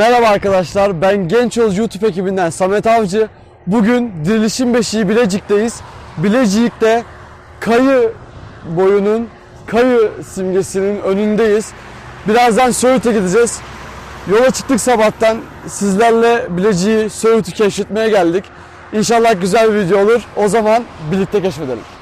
Merhaba arkadaşlar, ben Genç Yolcu YouTube ekibinden Samet Avcı. Bugün Dirilişin Beşiği Bilecik'teyiz. Bilecik'te kayı boyunun, kayı simgesinin önündeyiz. Birazdan Söğüt'e gideceğiz. Yola çıktık sabahtan. Sizlerle Bilecik'i, Söğüt'ü keşfetmeye geldik. İnşallah güzel bir video olur. O zaman birlikte keşfedelim.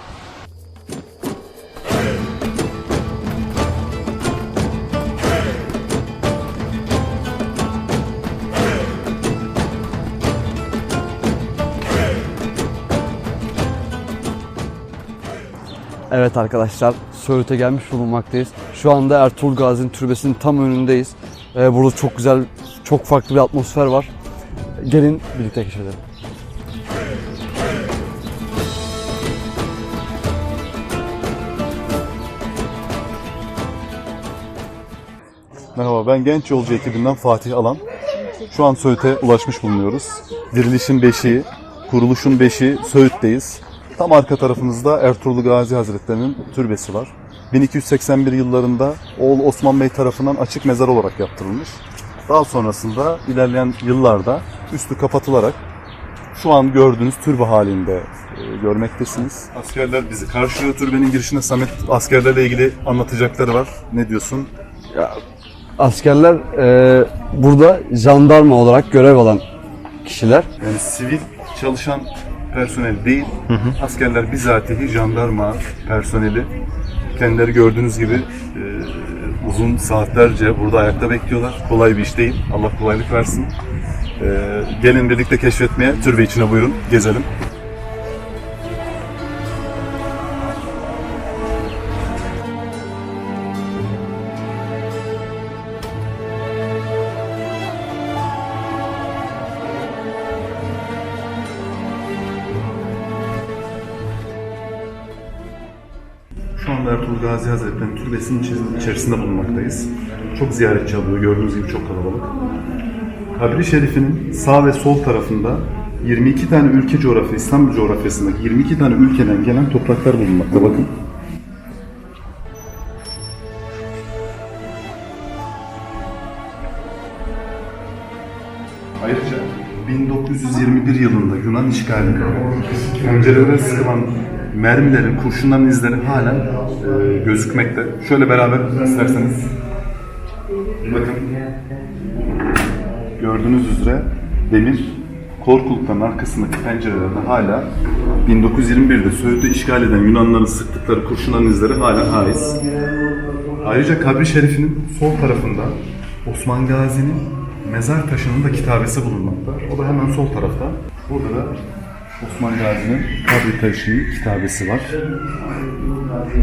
Evet arkadaşlar, Söğüt'e gelmiş bulunmaktayız. Şu anda Ertuğrul Gazi'nin türbesinin tam önündeyiz. Ee, burada çok güzel, çok farklı bir atmosfer var. Gelin birlikte keşfedelim. Merhaba ben Genç Yolcu ekibinden Fatih Alan. Şu an Söğüt'e ulaşmış bulunuyoruz. Dirilişin beşiği, kuruluşun beşiği Söğüt'teyiz. Tam arka tarafımızda Ertuğrul Gazi Hazretleri'nin türbesi var. 1281 yıllarında oğlu Osman Bey tarafından açık mezar olarak yaptırılmış. Daha sonrasında ilerleyen yıllarda üstü kapatılarak şu an gördüğünüz türbe halinde e, görmektesiniz. Askerler bizi karşılıyor türbenin girişinde. Samet askerlerle ilgili anlatacakları var. Ne diyorsun? Askerler e, burada jandarma olarak görev alan kişiler. Yani sivil çalışan personel değil, askerler bizatihi jandarma personeli. Kendileri gördüğünüz gibi e, uzun saatlerce burada ayakta bekliyorlar. Kolay bir iş değil. Allah kolaylık versin. E, gelin birlikte keşfetmeye, türbe içine buyurun, gezelim. Anda Ertuğrul Gazi Hazretleri'nin türbesinin içerisinde bulunmaktayız. Çok ziyaretçi alıyor, gördüğünüz gibi çok kalabalık. Kabri Şerif'in sağ ve sol tarafında 22 tane ülke coğrafya, İstanbul coğrafyasındaki 22 tane ülkeden gelen topraklar bulunmakta bakın. Ayrıca 1921 yılında Yunan işgalinde pencerelere sıkılan mermilerin, kurşunların izleri halen e, gözükmekte. Şöyle beraber isterseniz bakın gördüğünüz üzere demir korkulukların arkasındaki pencerelerde hala 1921'de Söğüt'ü işgal eden Yunanların sıktıkları kurşunların izleri hala haiz. Ayrıca kabri şerifinin sol tarafında Osman Gazi'nin mezar taşının da kitabesi bulunmakta. O da hemen sol tarafta. Burada da Osman Gazi'nin kabri taşı kitabesi var.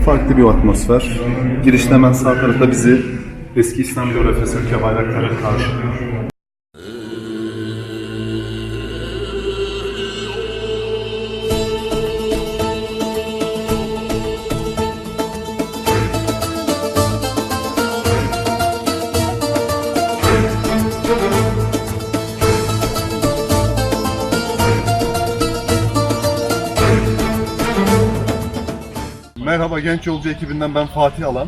Farklı bir atmosfer. Girişte hemen sağ tarafta bizi eski İslam coğrafyası ülke bayrakları karşılıyor. Merhaba Genç Yolcu ekibinden ben Fatih Alan.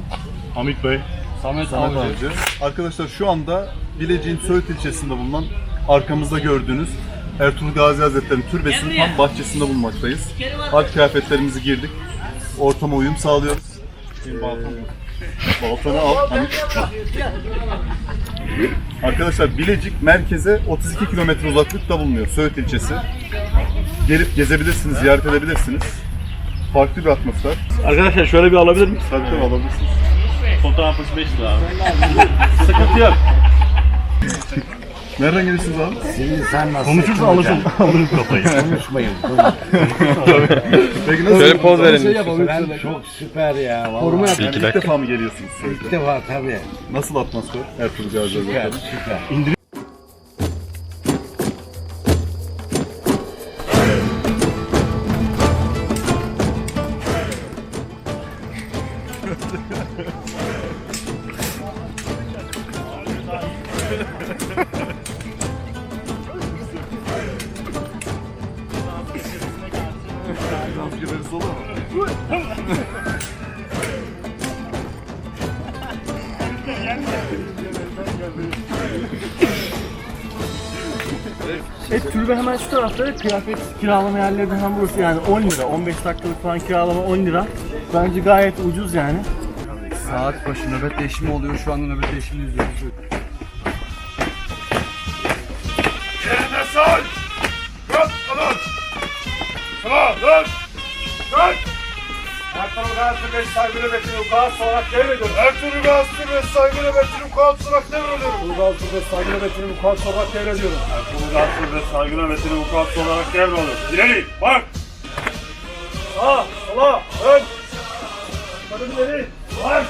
Hamit Bey. Samet Avcı. Arkadaşlar şu anda Bilecik'in Söğüt ilçesinde bulunan arkamızda gördüğünüz Ertuğrul Gazi Hazretleri'nin türbesinin tam bahçesinde bulunmaktayız. Harp kıyafetlerimizi girdik. Ortama uyum sağlıyoruz. Baltam Baltanı al. Arkadaşlar Bilecik merkeze 32 kilometre uzaklıkta bulunuyor Söğüt ilçesi. Gelip gezebilirsiniz, ziyaret edebilirsiniz. Farklı bir atmosfer. Arkadaşlar şöyle bir alabilir miyiz? Tabii tabii alabilirsiniz. Fotoğrafımız 5 lira abi. Sıkıntı yok. Nereden geliyorsunuz abi? Sen nasıl Konuşursa alırım, alırım kafayı. konuşmayın. Peki nasıl? Şöyle poz verin. Ben çok süper ya. Vallahi. Yani ilk defa mı geliyorsunuz? İlk defa tabii. Nasıl atmosfer Ertuğrul Gazi Süper, süper. Türbe hemen şu tarafta kıyafet kiralama yerleri de hemen burası yani 10 lira 15 dakikalık falan kiralama 10 lira. Bence gayet ucuz yani. Saat başı nöbet değişimi oluyor. Şu anda nöbet değişimini izliyoruz. Yerine! Kalk kalk! Kalk! Ertuğrul Gazi ve saygı nöbetini ukaz olarak devrediyorum. Ertuğrul Gazi ve saygı nöbetini ukaz olarak devrediyorum. Ertuğrul Gazi ve saygı nöbetini ukaz olarak devrediyorum. Ertuğrul Gazi ve saygı nöbetini ukaz olarak devrediyorum. İleri bak! Sağa, sola, ön! Kadın ileri, bak!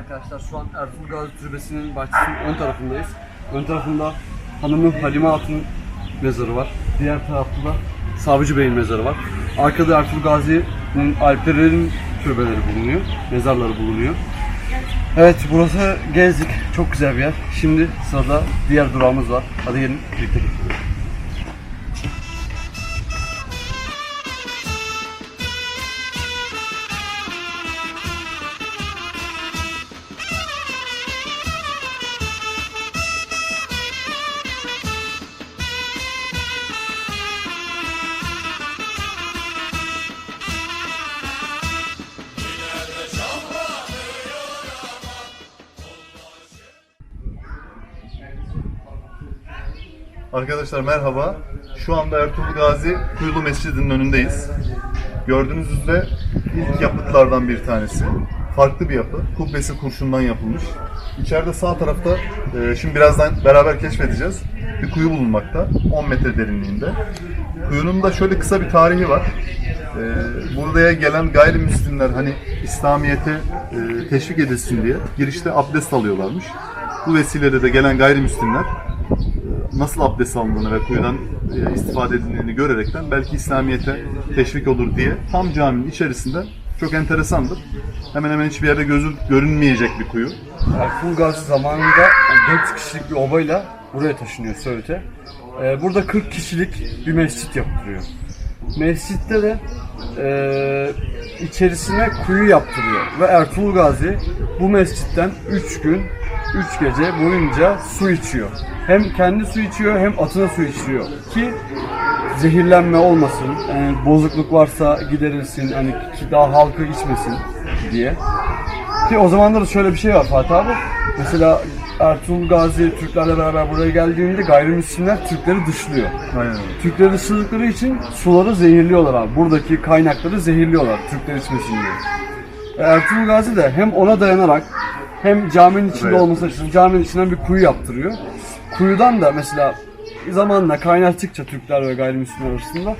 Arkadaşlar şu an Ertuğrul Gazi Türbesi'nin bahçesinin ön tarafındayız. Ön tarafında hanımı Halime Hatun mezarı var. Diğer tarafta da Savcı Bey'in mezarı var. Arkada Ertuğrul Gazi'nin alplerin türbeleri bulunuyor. Mezarları bulunuyor. Evet burası gezdik. Çok güzel bir yer. Şimdi sırada diğer durağımız var. Hadi gelin birlikte gidelim. Arkadaşlar merhaba. Şu anda Ertuğrul Gazi Kuyulu Mescidi'nin önündeyiz. Gördüğünüz üzere ilk yapıtlardan bir tanesi. Farklı bir yapı. Kubbesi kurşundan yapılmış. İçeride sağ tarafta, e, şimdi birazdan beraber keşfedeceğiz. Bir kuyu bulunmakta. 10 metre derinliğinde. Kuyunun da şöyle kısa bir tarihi var. E, buraya gelen gayrimüslimler hani İslamiyet'e teşvik edilsin diye girişte abdest alıyorlarmış. Bu vesileyle de gelen gayrimüslimler nasıl abdest alındığını ve kuyudan e, istifade edildiğini görerekten belki İslamiyet'e teşvik olur diye tam caminin içerisinde çok enteresandır. Hemen hemen hiçbir yerde gözü görünmeyecek bir kuyu. Ertuğrul Gazi zamanında 4 kişilik bir obayla buraya taşınıyor Söğüt'e. Ee, burada 40 kişilik bir mescit yaptırıyor. Mescitte de ee, içerisine kuyu yaptırıyor. Ve Ertuğrul Gazi bu mescitten 3 gün, 3 gece boyunca su içiyor. Hem kendi su içiyor hem atına su içiyor. Ki zehirlenme olmasın, yani bozukluk varsa giderilsin, hani ki daha halkı içmesin diye. Ki o zamanlarda şöyle bir şey var Fatih abi. Mesela Ertuğrul Gazi Türklerle beraber buraya geldiğinde gayrimüslimler Türkleri dışlıyor. Aynen. Türkleri dışladıkları için suları zehirliyorlar abi. Buradaki kaynakları zehirliyorlar Türkler içmesin diye. E, Ertuğrul Gazi de hem ona dayanarak hem caminin içinde Evet. olması için caminin içinden bir kuyu yaptırıyor. Kuyudan da mesela zamanla kaynaştıkça Türkler ve gayrimüslimler arasında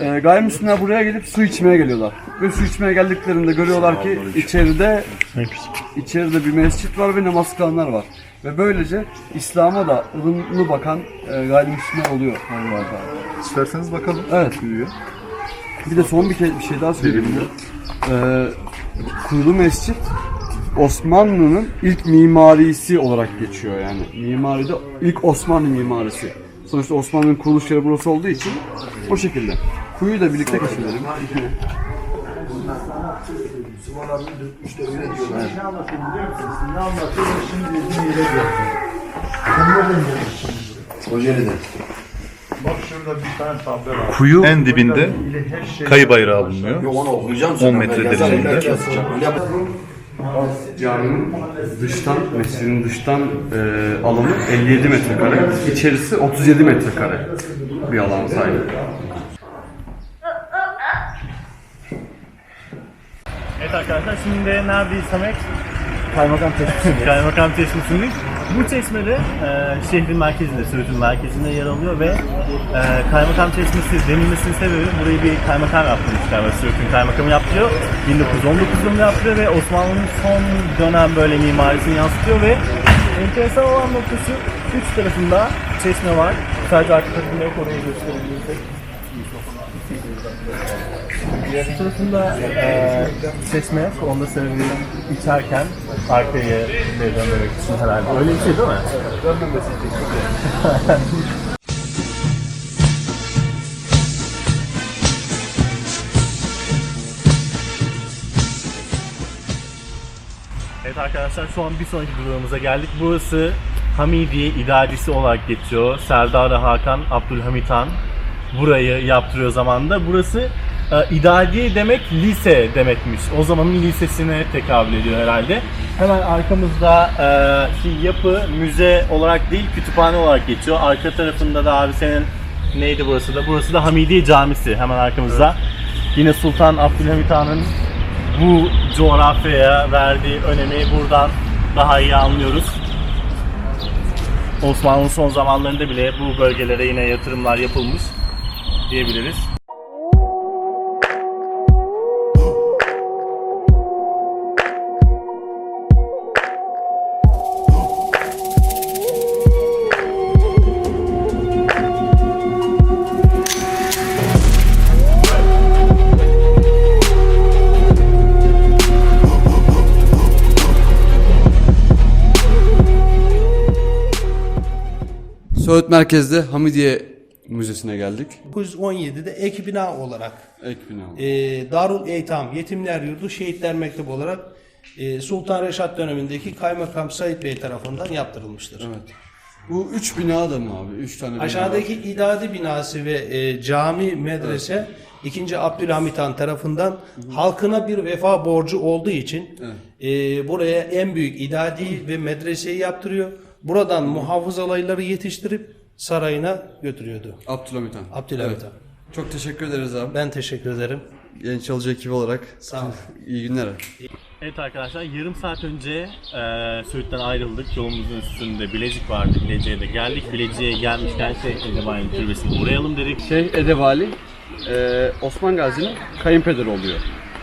e, gayrimüslimler buraya gelip su içmeye geliyorlar. Ve su içmeye geldiklerinde görüyorlar ki içeride içeride bir mescit var ve namaz kılanlar var. Ve böylece İslam'a da ılımlı bakan e, gayrimüslimler oluyor. İsterseniz bakalım Evet. kuyuya. Bir de son bir, ke- bir şey daha söyleyeyim. Ee, Kuyulu Mescit Osmanlı'nın ilk mimarisi olarak geçiyor yani. Mimaride ilk Osmanlı mimarisi. Sonuçta Osmanlı'nın kuruluş yeri burası olduğu için o şekilde. Kuyu da birlikte keşfedelim. Bak şurada bir tane tablo var. Kuyu en dibinde kayı bayrağı bulunuyor. 10 metre derinliğinde. Caminin dıştan, mescidin dıştan e, alanı 57 metrekare, içerisi 37 metrekare bir alan sahip. Evet arkadaşlar şimdi de neredeyiz Samet? Kaymakam Çeşmesi'nde. Kaymakam Çeşmesi'ndeyiz. Bu çeşme de e, şehrin merkezinde, Söğüt'ün merkezinde yer alıyor ve e, Kaymakam Çeşmesi denilmesinin sebebi burayı bir kaymakam yaptırmışlar ve Söğüt'ün kaymakamı yaptırıyor. 1919 yılında yaptırıyor ve Osmanlı'nın son dönem böyle mimarisini yansıtıyor ve enteresan olan noktası üç tarafında çeşme var. sadece arka tarafında yok orayı gösterebilirsek. Diğer tarafında e, çeşme. Onda sebebi içerken arkaya dönmemek için herhalde. Öyle bir şey değil mi? Evet arkadaşlar şu an bir sonraki durağımıza geldik. Burası Hamidiye İdaresi olarak geçiyor. Serdar Hakan Abdülhamit Han burayı yaptırıyor zamanında. Burası e, İdadiye demek lise demekmiş. O zamanın lisesine tekabül ediyor herhalde. Hemen arkamızda e, ki yapı müze olarak değil kütüphane olarak geçiyor. Arka tarafında da abi senin neydi burası da? Burası da Hamidiye Camisi hemen arkamızda. Yine Sultan Abdülhamit Han'ın bu coğrafyaya verdiği önemi buradan daha iyi anlıyoruz. Osmanlı'nın son zamanlarında bile bu bölgelere yine yatırımlar yapılmış diyebiliriz. Söğüt Merkez'de Hamidiye Müzesi'ne geldik. 1917'de ek bina olarak Ek bina. e, Darul Eytam Yetimler Yurdu Şehitler Mektebi olarak e, Sultan Reşat dönemindeki Kaymakam Said Bey tarafından yaptırılmıştır. Evet. Bu üç bina da mı abi? Üç tane bina Aşağıdaki idadi binası ve e, cami medrese 2. Abdülhamit Han tarafından halkına bir vefa borcu olduğu için e, buraya en büyük idadi ve medreseyi yaptırıyor. Buradan muhafız alayları yetiştirip sarayına götürüyordu. Abdülhamit Han. Abdülhamit Evet. Han. Çok teşekkür ederiz abi. Ben teşekkür ederim. Genç Çalıcı ekibi olarak. Sağ ol. İyi günler. Evet arkadaşlar yarım saat önce e, Söğüt'ten ayrıldık. Yolumuzun üstünde Bilecik vardı. Bilecik'e de geldik. Bilecik'e gelmişken şey Edebali Türbesi'ne uğrayalım dedik. Şeyh Edebali e, Osman Gazi'nin kayınpederi oluyor.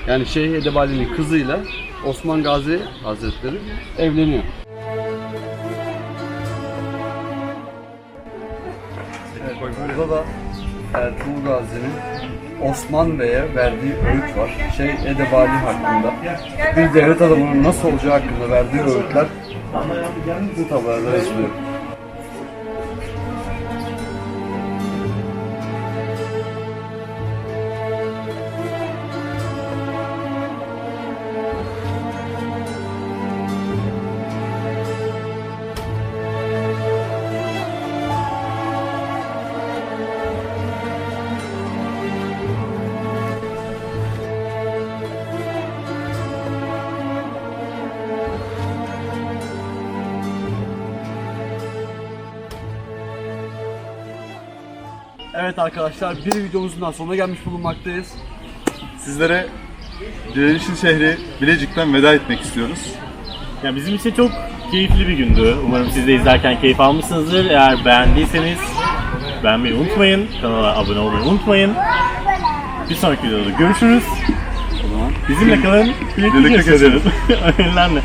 Yani Şeyh Edebali'nin kızıyla Osman Gazi Hazretleri evleniyor. Burada da Ertuğrul Gazi'nin Osman Bey'e verdiği öğüt var. Şeyh Edebali hakkında. Bir devlet adamının nasıl olacağı hakkında verdiği öğütler bu tablolarda yazılıyor. Evet arkadaşlar bir videomuzun daha sonuna gelmiş bulunmaktayız. Sizlere Direnişin şehri Bilecik'ten veda etmek istiyoruz. Ya bizim için çok keyifli bir gündü. Umarım siz de izlerken keyif almışsınızdır. Eğer beğendiyseniz beğenmeyi unutmayın. Kanala abone olmayı unutmayın. Bir sonraki videoda görüşürüz. Bizimle kalın. Birlikte geçeceğiz. Önlerle.